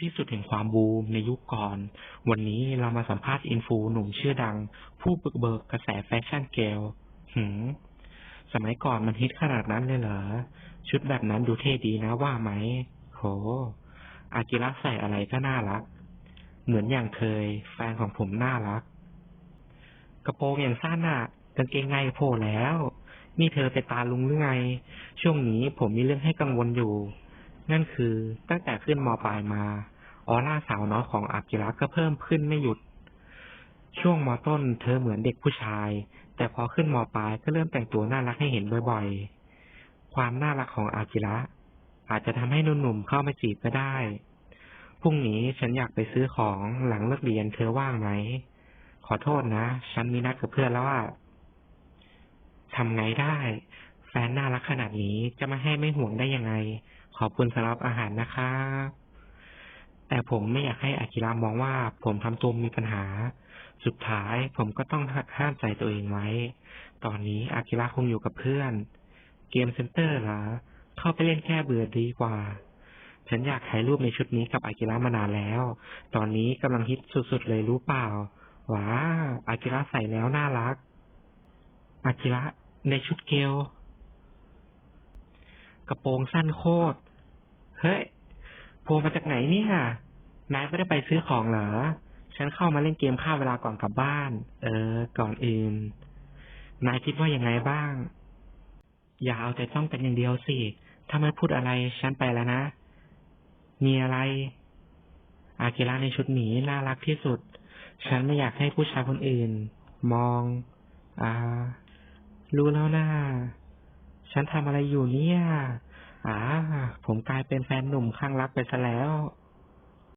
ที่สุดแห่งความบูมในยุคก่อน วันนี้เรามาสัมภาษณ์อินฟูหนุ่มชื่อดัง ผู้บุกเบิกกระแสแฟชั่นเกลหืม สมัยก่อนมันฮิตขนาดนั้นเลยเหรอ ชุดแบบนั้นดูเท่ดีนะว่าไหม โห อากิระใส่อะไรก็น่ารัก เหมือนอย่างเคย แฟนของผมน่ารัก กระโปรงอย่างสั้นน่ะกางเกงในโผล่แล้ว นี่เธอไปตาลุงหรือไง ช่วงนี้ผมมีเรื่องให้กังวลอยู่ นั่นคือตั้งแต่ขึ้นมปลายมา ออร่าสาวน้อยของอากิระก็เพิ่มขึ้นไม่หยุด ช่วงมต้นเธอเหมือนเด็กผู้ชาย แต่พอขึ้นมปลายก็เริ่มแต่งตัวน่ารักให้เห็นบ่อยๆ ความน่ารักของอากิระอาจจะทำให้หนุ่มๆเข้ามาจีบก็ได้ พรุ่งนี้ฉันอยากไปซื้อของหลังเลิกเรียนเธอว่างไหม ขอโทษนะ ฉันมีนัดกับเพื่อนแล้วอะทำไงได้ แฟนน่ารักขนาดนี้จะมาให้ไม่ห่วงได้ยังไง ขอบคุณสำหรับอาหารนะครับแต่ผมไม่อยากให้อากิระมองว่า ผมทำตัวมีปัญหา สุดท้ายผมก็ต้องห้ามใจตัวเองไว้ ตอนนี้อากิระคงอยู่กับเพื่อน เกมเซ็นเตอร์เหรอเข้าไปเล่นแค่เบื่อดีกว่า ฉันอยากถ่ายรูปในชุดนี้กับอากิระมานานแล้ว ตอนนี้กำลังฮิตสุดๆเลยรู้เปล่า ว้าอากิระใส่แล้วน่ารักอากิระในชุดเกล กระโปรงสั้นโคตร เฮ้ยโผล่มาจากไหนเนี่ยนายไม่ได้ไปซื้อของเหรอ ฉันเข้ามาเล่นเกมฆ่าเวลาก่อนกลับบ้าน เออ ก่อนอื่น นายคิดว่ายังไงบ้าง อย่าเอาแต่จ้องกันอย่างเดียวสิ ถ้าไม่พูดอะไร ฉันไปแล้วนะ มีอะไร อากิระในชุดหมีน่ารักที่สุด ฉันไม่อยากให้ผู้ชายคนอื่น มอง อ่า รู้แล้วนะ ฉันทำอะไรอยู่เนี่ย อ่า ผมกลายเป็นแฟนหนุ่มข้างรักไปซะแล้ว